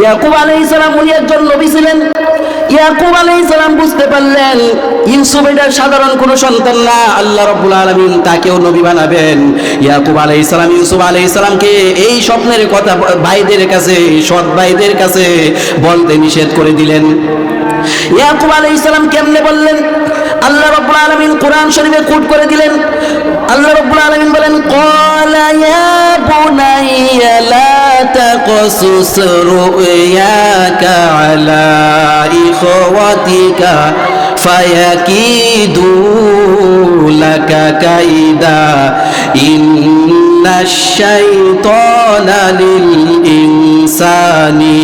ইয়াকুব আলাইহিস সালাম উনি একজন নবী ছিলেন। ইয়াকুব আলাইহিস সালাম বুঝতে পারলেন, ইউসুফ এটা সাধারণ কোনো সন্তান না, আল্লাহ রাব্বুল আলামিন তাকেও নবী বানাবেন। ইয়াকুব আলাইহিস সালাম, ইউসুফ আলাইহিস সালামকে এই স্বপ্নের কথা ভাইদের কাছে, সৎ ভাইদের কাছে বলতে নিষেধ করে দিলেন। ইয়াকুব আলাইহিস সালাম কেমনে বললেন? আল্লাহ রাব্বুল আলামিন কোরআন শরীফে কোট করে দিলেন। আল্লাহ রাব্বুল আলামিন বলেন, ক্বালা ইয়া বুনাইয়া লা তাকসুস রুয়াকা আলা ইখওয়াতিকা ফায়াকিদু লাকা কাইদা। ইন্নাশ শাইতানা লিল ইনসানি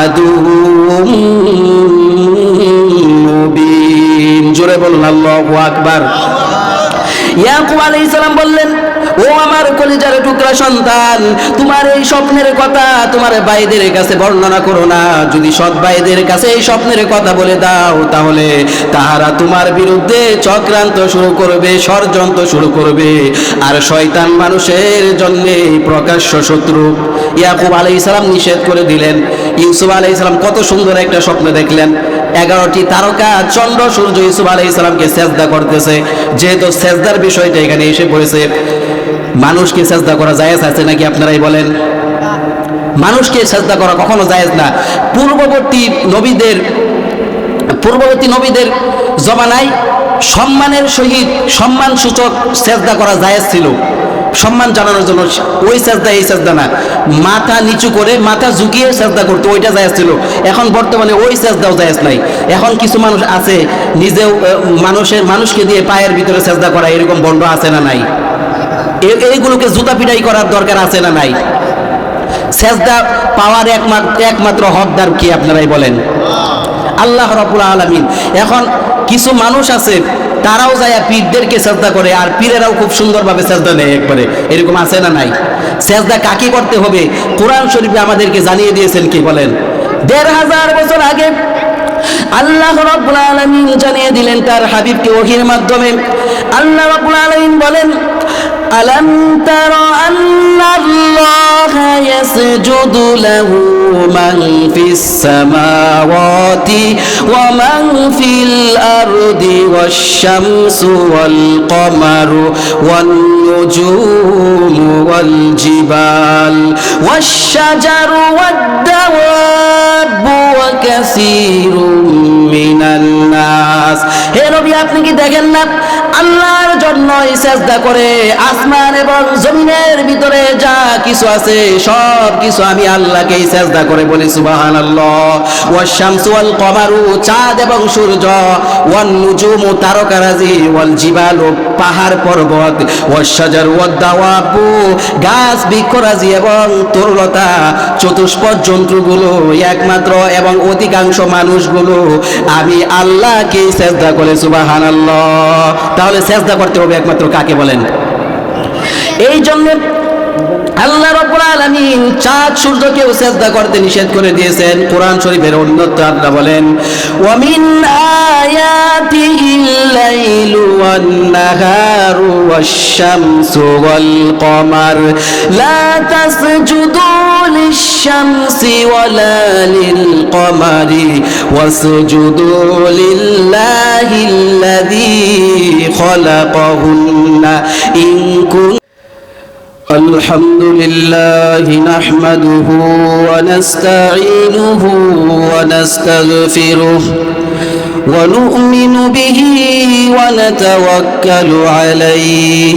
আদুউম বলুন আল্লাহ আকবার। ইয়াকুব আলাইহিস সালাম বললেন ও আমার কলিজার টুকরা সন্তান, তোমার এই স্বপ্নের কথা তোমার ভাইদের কাছে বর্ণনা করো না। যদি সৎ ভাইদের কাছে এই স্বপ্নের কথা বলে দাও, তাহলে তাহারা তোমার বিরুদ্ধে চক্রান্ত শুরু করবে, ষড়যন্ত্র শুরু করবে। আর শয়তান মানুষের জন্য প্রকাশ্য শত্রু ইয়াকুব আলাইহিস সালাম নিষেধ করে দিলেন। ইউসুফ আলাইহিস সালাম কত সুন্দর একটা স্বপ্ন দেখলেন। এগারোটি তারকা চন্দ্র, সূর্য ইউসুফ আলাই ইসলামকে সেজদা করতেছে। যেহেতু সেজদার বিষয়টা এখানে এসে পড়েছে মানুষকে সেজদা করা জায়েজ আছে নাকি আপনারাই বলেন? মানুষকে সেজদা করা কখনো জায়েজ না। পূর্ববর্তী নবীদের পূর্ববর্তী নবীদের জমানায় সম্মানের সহিত সম্মান সূচক সেজদা করা জায়েজ ছিল। সম্মান জানানোর জন্য ওই সেজদা, এই সেজদা না। মাথা নিচু করে মাথা ঝুঁকিয়ে সেজদা করতো ওইটা জায়েজ ছিল। এখন বর্তমানে ওই সেজদাও জায়েজ নাই। এখন কিছু মানুষ আছে, নিজেও মানুষের, মানুষকে দিয়ে পায়ের ভিতরে সেজদা করা এরকম বন্ড আছে না নাই? এইগুলোকে জুতা পিটাই করার দরকার আছে না নাই? সেজদা পাওয়ার একমাত্র একমাত্র হকদার কি আপনারাই বলেন? আল্লাহ রাব্বুল আলামিন। এখন কিছু মানুষ আছে, তারাও যায় পীরদেরকে সেজদা করে, আর পীরেরাও খুব সুন্দরভাবে সেজদা নেয় একবারে। এরকম আছে না নাই? সেজদা কাকে করতে হবে? কোরআন শরীফে আমাদেরকে জানিয়ে দিয়েছেন কি বলেন? দেড় হাজার বছর আগে আল্লাহ রাব্বুল আলামিন জানিয়ে দিলেন তার হাবিবকে ওহির মাধ্যমে। আল্লাহ রাব্বুল আলামিন বলেন ألم تر أن الله يسجد له من في السماوات ومن في الأرض والشمس والقمر والنجوم والجبال والشجر والدواب আপনি কি দেখেন না? আল্লাহর করে আসমান এবং জমিনের ভিতরে যা কিছু আছে, সব কিছু আমি সেজদা করে বলি শামসু ওয়াল কমারু চাঁদ এবং সূর্য ওয়ান নুজুমু তারকারাজি ওয়াল জিবালু পাহাড় পর্বত ওয়াশ শাজার ওয়াদ দাওয়াবু গাছ বৃক্ষরাজি এবং তরুলতা, চতুষ্পদ জন্তুগুলো একমাত্র এবং অধিকাংশ মানুষগুলো আমি আল্লাহকে সেজদা করে, সুবহানাল্লাহ। তাহলে সেজদা করতে হবে একমাত্র কাকে বলেন? এই জন্য আল্লাহ রাব্বুল আলামিন চাঁদ সূর্যকেও সেজদা করতে নিষেধ করে দিয়েছেন। কোরআন শরীফের অন্যত্র আল্লাহ বলেন ওয়া মিন আয়াতিহিল লাইলু ওয়ান নাহারু ওয়াশ-শামসু ওয়াল কমার, লা তাসজুদু للشمس ولا للقمر واسجدوا لله الذي خلقهن إن كنت الحمد لله نحمده ونستعينه ونستغفره ونؤمن به ونتوكل عليه.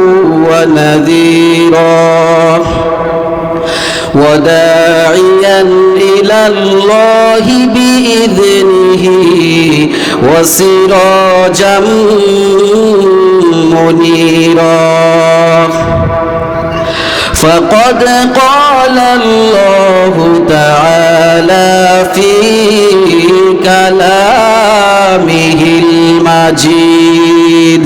ونذيرا وداعيا إلى الله بإذنه وسراجا منيرا. فقد قال الله تعالى في كلامه المجيد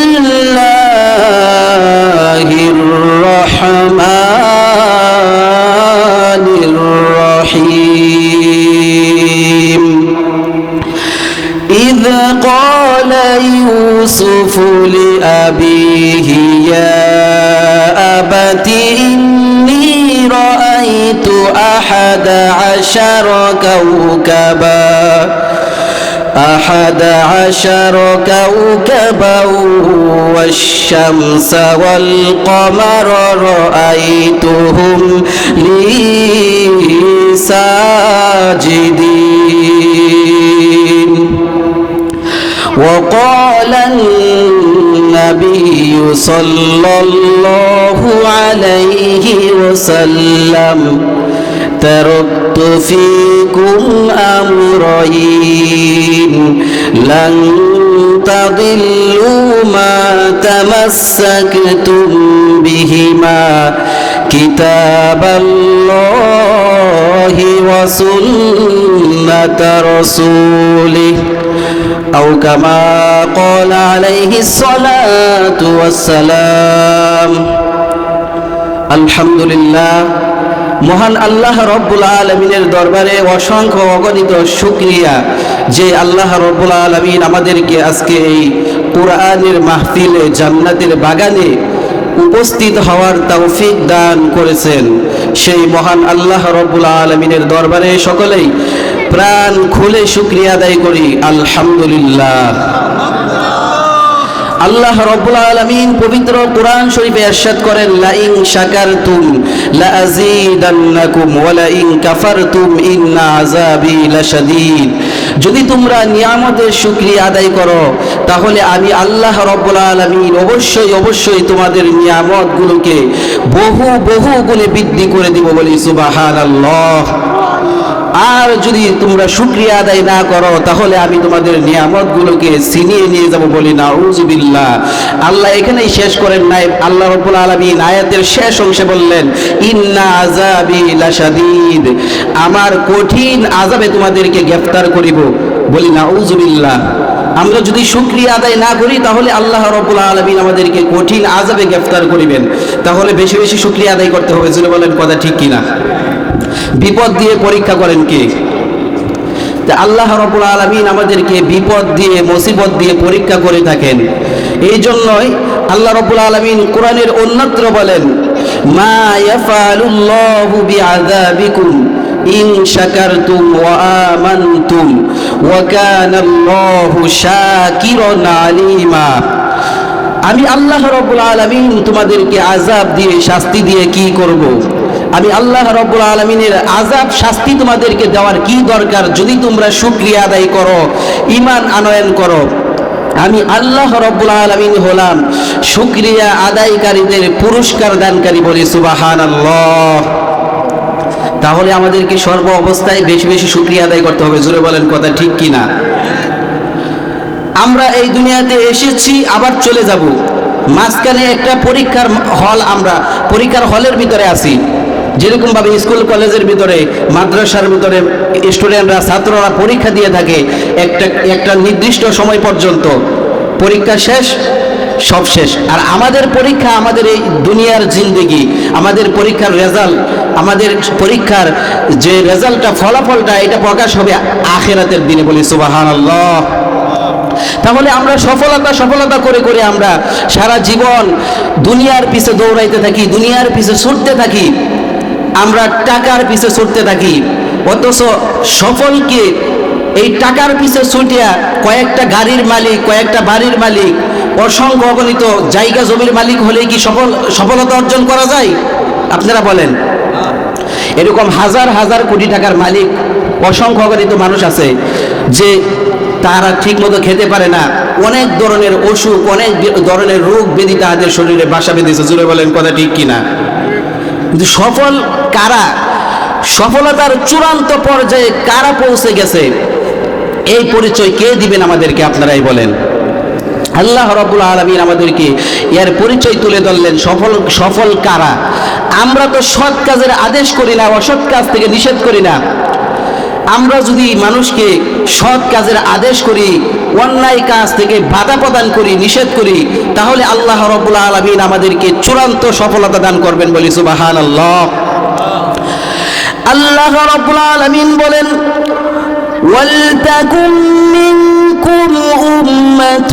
قال يوسف لأبيه يا أبت إني رأيت أحد عشر كوكبا أحد عشر كوكبا والشمس والقمر رأيتهم لي ساجدين. وقال النبي صلى الله عليه وسلم تركت فيكم أمرين لن تضلوا ما تمسكتم بهما كتاب الله وسنة رسوله. أو كما قال عليه الصلاة والسلام الحمد لله মহান আল্লাহ রব্বুল আলমিনের দরবারে অসংখ্য অগণিত শুক্রিয়া যে আল্লাহ রব্বুল আলমিন আমাদেরকে আজকে এই কোরআনের মাহফিলে জান্নাতের বাগানে উপস্থিত হওয়ার তৌফিক দান করেছেন সেই মহান আল্লাহ রব্বুল আলমিনের দরবারে সকলেই প্রাণ খুলে শুক্রিয়া আদায় করি, আলহামদুলিল্লাহ। আল্লাহ রব্বুল আলামিন পবিত্র কোরআন শরীফে ইরশাদ করেন লা ইন শাকারতুম লা আযীদান্নাকুম ওয়া লা ইন কাফারতুম ইন্না আযাবি লাশাদীদ। যদি তোমরা নিয়ামতের শুকরিয়া আদায় করো, তাহলে আমি আল্লাহ রব্বুল আলামিন অবশ্যই অবশ্যই তোমাদের নিয়ামতগুলোকে বহু বহু গুণে বৃদ্ধি করে দিব বলি সুবহানাল্লাহ। আর যদি তোমরা শুক্রিয়া আদায় না করো, তাহলে আমি তোমাদের নিয়ামতগুলোকে ছিনিয়ে নিয়ে যাব বলি না উজুবিল্লাহ আল্লাহ এখানেই শেষ করেন নাই। আল্লাহ রব্বুল আলামিন আয়াতের শেষ অংশে বললেন, ইন্না আযাবি আমার কঠিন আযাবে তোমাদেরকে গ্রেফতার করিব বলি না উজুবিল্লাহ আমরা যদি শুক্রিয়া আদায় না করি, তাহলে আল্লাহ রব্বুল আলমিন আমাদেরকে কঠিন আজাবে গ্রেফতার করিবেন। তাহলে বেশি বেশি শুক্রিয়া আদায় করতে হবে। যদি বলেন কথা ঠিক কিনা? বিপদ দিয়ে পরীক্ষা করেন কে? আল্লাহ রবুল আলমিন আমাদেরকে বিপদ দিয়ে, মুসিবত দিয়ে পরীক্ষা করে থাকেন। এই জন্যই আল্লাহ রবুল আলমিন কোরআনের অন্যত্র বলেন আমি আল্লাহ রব্বুল আলমিন তোমাদেরকে আজাব দিয়ে, শাস্তি দিয়ে কি করব। আমি আল্লাহ রব্বুল আলমিনের আজাব শাস্তি তোমাদেরকে দেওয়ার কি দরকার? যদি তোমরা সুক্রিয়া আদায় করো ইমান আনয়ন করো, আমি আল্লাহ রব্বুল আলমিন হলাম সুক্রিয়া আদায়কারীদের পুরস্কার দানকারী বলি সুবাহান আল্লাহ তাহলে আমাদেরকে সর্ব অবস্থায় বেশি বেশি সুক্রিয়া আদায় করতে হবে, জোরে বলেন কথা ঠিক কি না আমরা এই দুনিয়াতে এসেছি, আবার চলে যাব। মাঝখানে একটা পরীক্ষার হল আমরা, পরীক্ষার হলের ভিতরে আছি। যেরকম ভাবে স্কুল কলেজের ভিতরে, মাদ্রাসার ভিতরে স্টুডেন্টরা, ছাত্ররা পরীক্ষা দিয়ে থাকে, একটা একটা নির্দিষ্ট সময় পর্যন্ত। পরীক্ষা শেষ, সব শেষ। আর আমাদের পরীক্ষা আমাদের এই দুনিয়ার জিন্দেগি, আমাদের পরীক্ষার রেজাল্ট আমাদের পরীক্ষার যে রেজাল্টটা ফলাফলটা, এটা প্রকাশ হবে আখেরাতের দিনে বলি সুবাহান তাহলে আমরা সফলতা সফলতা করে করে আমরা সারা জীবন দুনিয়ার পিছে দৌড়াইতে থাকি, দুনিয়ার পিছে ছুটতে থাকি। আমরা টাকার পিছে ছুটতে থাকি। অথচ সফলকে এই টাকার পিছে ছুটিয়া কয়েকটা গাড়ির মালিক, কয়েকটা বাড়ির মালিক, অসংখ্য অগণিত জায়গা জমির মালিক হলেই কি সফল, সফলতা অর্জন করা যায়? আপনারা বলেন। এরকম হাজার হাজার কোটি টাকার মালিক, অসংখ্য অগণিত মানুষ আছে যে তারা ঠিকমতো খেতে পারে না। অনেক ধরনের অসুখ, অনেক ধরনের রোগ ব্যাধি তাদের শরীরে বাসা বেঁধেছে। জুড়ে বলেন কথা ঠিক কিনা? কিন্তু সফল কারা? সফলতার চূড়ান্ত পর্যায়ে কারা পৌঁছে গেছে? এই পরিচয় কে দিবেন আমাদেরকে আপনারাই বলেন। আল্লাহ রব্বুল আলমিন আমাদেরকে এর পরিচয় তুলে ধরলেন সফল সফল কারা? আমরা তো সৎ কাজের আদেশ করি না, অসৎ কাজ থেকে নিষেধ করি না। আমরা যদি মানুষকে সৎ কাজের আদেশ করি অন্যায় কাজ থেকে বাধা প্রদান করি নিষেধ করি তাহলে আল্লাহ রব্বুল আলমিন আমাদেরকে চূড়ান্ত সফলতা দান করবেন বলি সুবাহান আল্লাহ আল্লাহ রব্বুল আলমিন বলেন ولتكن منكم أمة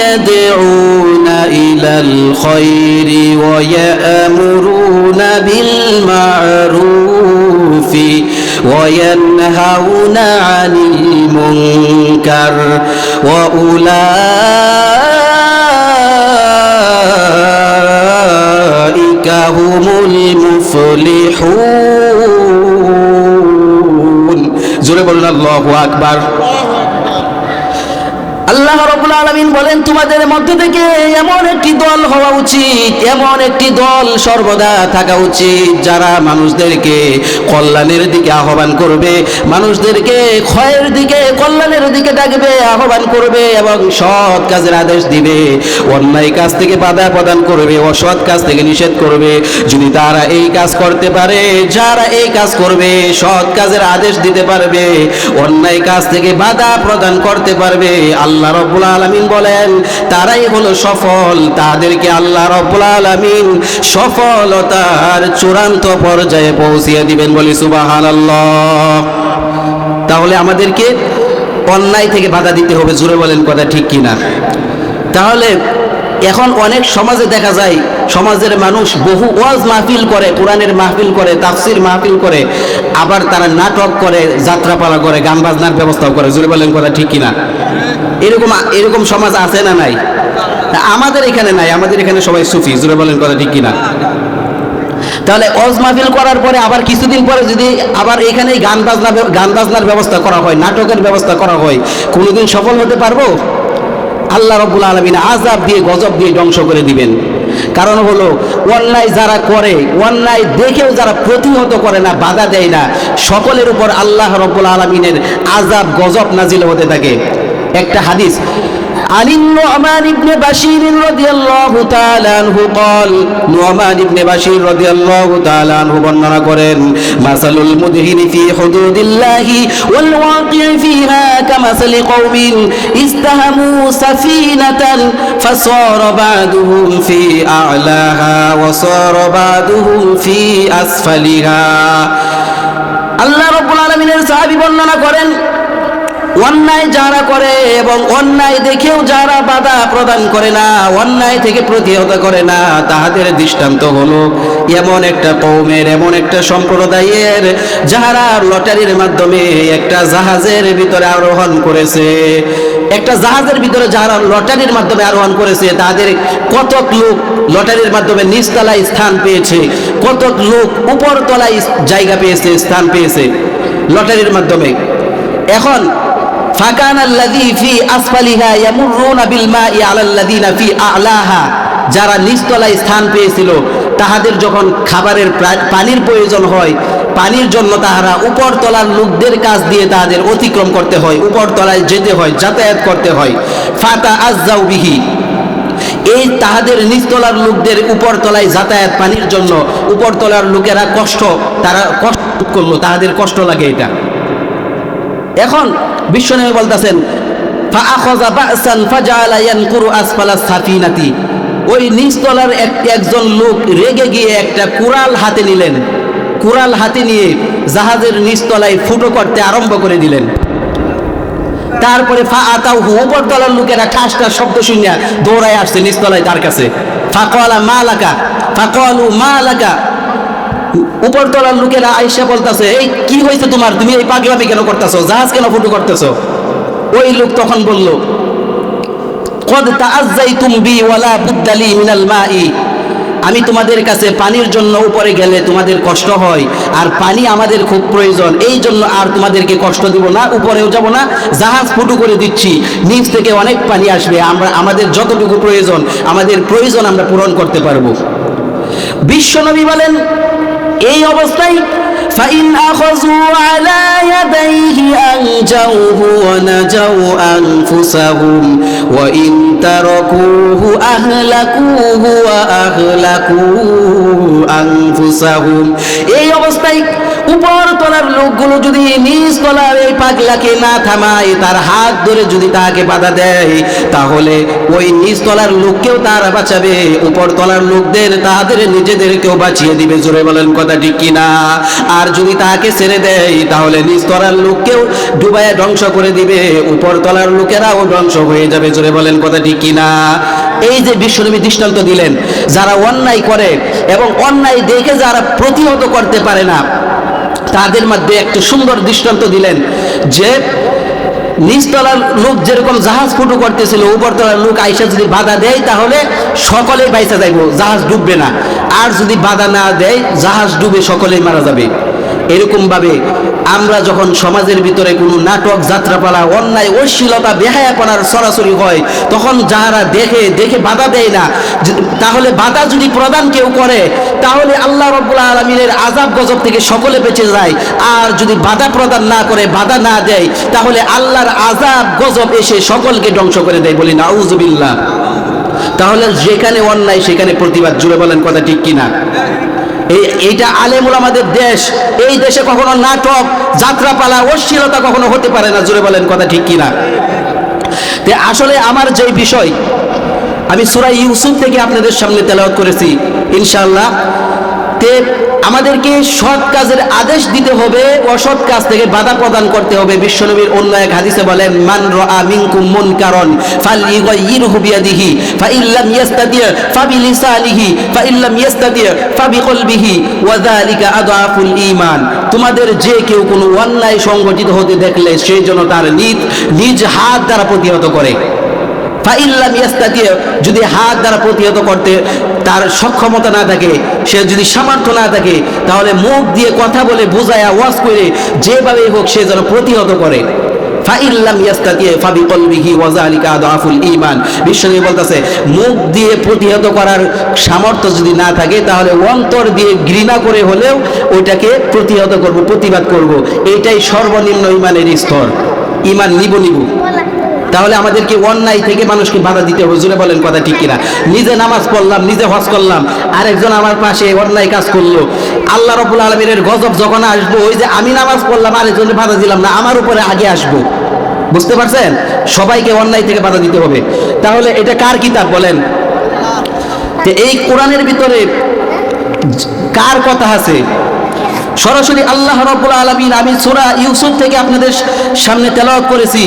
يدعون إلى الخير ويأمرون بالمعروف وينهون عن المنكر وأولئك هم المفلحون জোরে বলুন আল্লাহু আকবার আল্লাহ রবুল আলমিন বলেন, তোমাদের মধ্য থেকে এমন একটি দল হওয়া উচিত, এমন একটি দল সর্বদা থাকা উচিত, যারা মানুষদেরকে কল্যাণের দিকে আহ্বান করবে, মানুষদেরকে ক্ষয়ের দিকে, কল্যাণের দিকে ডাকবে, আহ্বান করবে এবং সৎ কাজের আদেশ দিবে। অন্যায় কাজ থেকে বাধা প্রদান করবে, অসৎ কাজ থেকে নিষেধ করবে। যদি তারা এই কাজ করতে পারে, যারা এই কাজ করবে, সৎ কাজের আদেশ দিতে পারবে, অন্যায় কাজ থেকে বাধা প্রদান করতে পারবে, আল্লাহ রব্বুল আলমিন বলেন, তারাই হলো সফল। তাদেরকে আল্লাহ রব্বুল আলমিন সফলতার চূড়ান্ত পর্যায়ে পৌঁছিয়ে দিবেন বলি তাহলে আমাদেরকে অন্যায় থেকে বাধা দিতে হবে জুড়ে বলেন কথা ঠিক কিনা? তাহলে এখন অনেক সমাজে দেখা যায়, সমাজের মানুষ বহু ওয়াজ মাহফিল করে, কোরআনের মাহফিল করে, তাফসির মাহফিল করে, আবার তারা নাটক করে, যাত্রাপালা করে গান বাজনার ব্যবস্থাও করে জুড়ে বলেন কথা ঠিক কিনা? এরকম এরকম সমাজ আছে না নাই? আমাদের এখানে নাই, আমাদের এখানে সবাই সুফি জুড়ে বলেন কথা ঠিক কিনা? তাহলে ওয়াজ মাহফিল করার পরে আবার কিছুদিন পরে যদি আবার এখানে গান বাজনা গান বাজনার ব্যবস্থা করা হয়, নাটকের ব্যবস্থা করা হয়, কোনোদিন সফল হতে পারব? আল্লাহ রব্বুল আলমিন আজাব দিয়ে, গজব দিয়ে ধ্বংস করে দিবেন। কারণ হলো, অন্যায় যারা করে, অন্যায় দেখেও যারা প্রতিহত করে না, বাধা দেয় না, সকলের উপর আল্লাহ রব্বুল আলমিনের আজাব গজব নাজিল হতে থাকে। একটা হাদিস عن النعمان بن بشير رضي الله تعالى عنه قال نعمان بن بشير رضي الله تعالى عنه বর্ণনা করেন مثل المدهن في حدود الله والواقع فيها كمثل قوم استهموا سفينة فصار بعضهم في أعلاها وصار بعضهم في أسفلها আল্লাহ রব্বুল আলমিনের সাহাবি বর্ণনা করেন অন্যায় যারা করে এবং অন্যায় দেখেও যারা বাধা প্রদান করে না, অন্যায় থেকে প্রতিহত করে না, তাহাদের দৃষ্টান্ত হলো এমন একটা কৌমের, এমন একটা সম্প্রদায়ের যারা লটারির মাধ্যমে একটা জাহাজের ভিতরে আরোহণ করেছে। একটা জাহাজের ভিতরে যারা লটারির মাধ্যমে আরোহণ করেছে, তাদের কতক লোক লটারির মাধ্যমে নিচতলায় স্থান পেয়েছে, কতক লোক উপরতলায় জায়গা পেয়েছে, স্থান পেয়েছে লটারির মাধ্যমে। এখন ফি আসফালিহা ফি যারা নিচতলায় স্থান পেয়েছিল, তাহাদের যখন খাবারের পানির প্রয়োজন হয়, পানির জন্য তাহারা উপরতলার লোকদের কাছ দিয়ে তাদের অতিক্রম করতে হয়, উপরতলায় যেতে হয়, যাতায়াত করতে হয়। ফাতা আজ্জাউ বিহি। এই তাহাদের নিচতলার লোকদের উপরতলায় যাতায়াত পানির জন্য, উপরতলার লোকেরা কষ্ট, তারা কষ্ট করল, তাহাদের কষ্ট লাগে এটা। এখন বিশ্ব বিশ্বনবী বলতেছেন ওই নিচতলার একজন লোক রেগে গিয়ে একটা কুড়াল হাতে নিলেন। কুড়াল হাতে নিয়ে জাহাজের নিচতলায় ফুটো করতে আরম্ভ করে দিলেন। তারপরে ফা আতাউ উপর তলার লোকেরা ঠাস ঠাস শব্দ শুনিয়া দৌড়ায় আসছে নিচতলায় তার কাছে। ফাকওয়ালা মা লাকা ফাকওয়ালু মা লাকা উপর তলার লোকেরা আইসা বলতাছে, এই, কি হয়েছে তোমার? তুমি এই পাগলামি কেন করতেছো? জাহাজ কেন ফুটু করতেছো? ওই লোক তখন বলল আমি তোমাদের কাছে পানির জন্য উপরে গেলে তোমাদের কষ্ট হয়, আর পানি আমাদের খুব প্রয়োজন। এই জন্য আর তোমাদেরকে কষ্ট দিব না, উপরেও যাব না, জাহাজ ফুটু করে দিচ্ছি। নিচ থেকে অনেক পানি আসবে, আমরা, আমাদের যতটুকু প্রয়োজন, আমাদের প্রয়োজন আমরা পূরণ করতে পারব। বিশ্বনবী বলেন এই অবস্থায় فإن أخذوا على يديه أنجوه ونجوا أنفسهم وإن تركوه أهلكوه وأهلكوا أنفسهم এই অবস্থায় উপর তলার লোকগুলো যদি নিজ তলার এই পাগলাকে না থামায়, তার হাত ধরে যদি তাকে বাধা দেয়, তাহলে ওই নিজ তলার লোককেও তারা বাঁচাবে, উপর তলার লোকদের তাদের নিজেদেরকেও বাঁচিয়ে দিবে। জোরে বলেন কথা ঠিক কিনা? আর যদি তাকে ছেড়ে দেয়, তাহলে নিজ তলার লোককেও ডুবাইয়া ধ্বংস করে দিবে, উপর তলার লোকেরাও ধ্বংস হয়ে যাবে। জোরে বলেন কথা ঠিক কিনা? এই যে বিশ্বনবী দৃষ্টান্ত দিলেন, যারা অন্যায় করে এবং অন্যায় দেখে যারা প্রতিহত করতে পারে না তাদের মধ্যে একটা সুন্দর দৃষ্টান্ত দিলেন যে নিচতলার লোক যেরকম জাহাজ ফুটো করতেছিল উপরতলার লোক আইসা যদি বাধা দেয়, তাহলে সকলেই বাইসা যাইব, জাহাজ ডুববে না। আর যদি বাধা না দেয়, জাহাজ ডুবে সকলেই মারা যাবে। এরকম ভাবে আমরা যখন সমাজের ভিতরে কোনো নাটক, যাত্রাপালা, অন্যায়, অশ্লীলতা বেহায়াপনার সরাসরি হয়, তখন যারা দেখে দেখে বাধা দেয় না। তাহলে বাধা যদি প্রদান কেউ করে, তাহলে আল্লাহ রব্বুল আলমিনের আজাব গজব থেকে সকলে বেঁচে যায়। আর যদি বাধা প্রদান না করে, বাধা না দেয়, তাহলে আল্লাহর আজাব গজব এসে সকলকে ধ্বংস করে দেয় বলি নাউজুবিল্লাহ তাহলে যেখানে অন্যায়, সেখানে প্রতিবাদ, জুড়ে বলেন কথা ঠিক কিনা? এইটা আলেমুল আমাদের দেশ। এই দেশে কখনো নাটক, যাত্রাপালা, অশ্লীলতা কখনো হতে পারে না জুড়ে বলেন কথা ঠিক কিনা? তে আসলে আমার যে বিষয়, আমি সুরাই ইউসুফ থেকে আপনাদের সামনে তেলাওয়াত করেছি ইনশাল্লাহ তে আমাদেরকে সৎ কাজের আদেশ দিতে হবে, অসৎ কাজ থেকে বাধা প্রদান করতে হবে। বিশ্বনবীর অন্য এক হাদিসে বলেন মান রাআ মিনকুম মুনকারন ফালইগাইয়িরহু বিয়াদিহি ফাইল্লাম ইয়াস্তাতি ফাবিলিসানিহি ফাইল্লাম ইয়াস্তাতি ফাবিকলবিহি, ওয়া যালিকা আদআফুল ঈমান। তোমাদের যে কেউ কোনো অন্যায় সংগঠিত হতে দেখলে সেই জন্য তার নিজ নিজ হাত দ্বারা প্রতিহত করে। ফাইল্লাম ইয়াস্তাতিয় যদি হাত দ্বারা প্রতিহত করতে তার সক্ষমতা না থাকে, সে যদি সামর্থ্য না থাকে, তাহলে মুখ দিয়ে কথা বলে বোঝায়া ওয়াজ করে যেভাবেই হোক সে যেন প্রতিহত করে। ফাইল্লাম ইয়াস্তাতিয় ফাবি কলবিহি ওয়াজালিকা আদাফুল ঈমান। বিশ্বনবী বলতেছে, মুখ দিয়ে প্রতিহত করার সামর্থ্য যদি না থাকে, তাহলে অন্তর দিয়ে ঘৃণা করে হলেও ওইটাকে প্রতিহত করব, প্রতিবাদ করব। এইটাই সর্বনিম্ন ইমানের স্তর। ইমান নিব নিব। তাহলে আমাদেরকে অন্যায় থেকে মানুষকে বাধা দিতে হবে। বলেন কথা ঠিক কিনা। নিজে নামাজ পড়লাম, নিজে হজ করলাম, আরেকজন আমার পাশে অন্যায় কাজ করল। আল্লাহ রবুল আলমীর গজব যখন আসব, ওই যে আমি নামাজ পড়লাম আরেকজনের বাধা দিলাম না, আমার উপরে আগে আসব। বুঝতে পারছেন? সবাইকে অন্যায় থেকে বাধা দিতে হবে। তাহলে এটা কার কিতাব বলেন? এই কোরআনের ভিতরে কার কথা আছে? সরাসরি আল্লাহ রব্বুল আলমিন, আমি সুরা ইউসুফ থেকে আপনাদের সামনে তেলাওয়াত করেছি।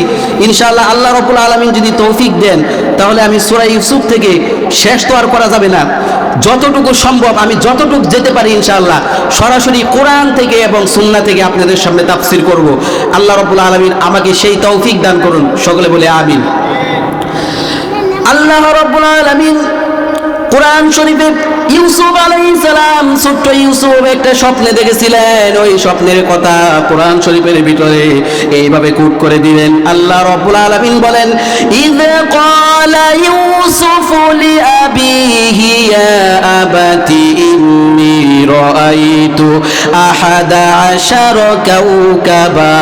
ইনশাআল্লাহ আল্লাহ রব্বুল আলমিন যদি তৌফিক দেন, তাহলে আমি সুরা ইউসুফ থেকে শেষ তো আর করা যাবে না। যতটুকু সম্ভব আমি যতটুকু যেতে পারি ইনশাআল্লাহ, সরাসরি কোরআন থেকে এবং সুন্না থেকে আপনাদের সামনে তাফসির করব। আল্লাহ রব্বুল আলমিন আমাকে সেই তৌফিক দান করুন। সকলে বলে আমিন। আল্লাহ রব্বুল আলমিন কোরআন শরীফে ইউসুফ আলাইহিস সালাম, ছোট্ট ইউসুফ একটা স্বপ্নে দেখেছিলেন। ওই স্বপ্নের কথা কোরআন শরীফের ভিতরে এইভাবে কুট করে দিলেন। আল্লাহ রাব্বুল আলামিন বলেন, ইয ক্বালা ইউসুফ লিআবিহি ইয়া আবাতি ইন্নী রাআইতু আহাদা আশারা কাওকাবা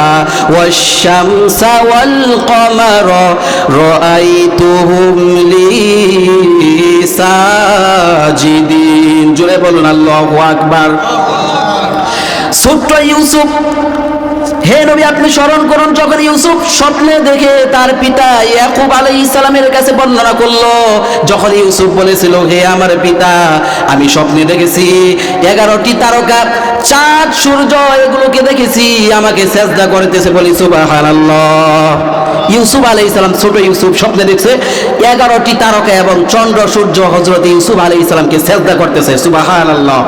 ওয়াশ-শামসা ওয়াল কমারা রাআইতুহুম লি সাজিদিন জোরে বলুন, আল্লাহু আকবার। ছোট্ট ইউসুফ, হে নবী, আপনি স্মরণ করুন, যখন ইউসুফ স্বপ্নে দেখে তার পিতা ইয়াকুব আলাইহিস সালামের কাছে বর্ণনা করল, যখন ইউসুফ বলেছিল, হে আমার পিতা, আমি স্বপ্নে দেখেছি এগারোটি তারকা, চাঁদ, সূর্য, এগুলোকে দেখেছি, আমাকে সেজদা করতেছে বলি সুবহানাল্লাহ। ইউসুফ আলাই ইসলাম ছোট ইউসুফ স্বপ্নে দেখছে, এগারোটি তারকা এবং চন্দ্র, সূর্য হজরত ইউসুফ আলাই ইসলামকে শ্রদ্ধা করতেছে সুবাহান আল্লাহ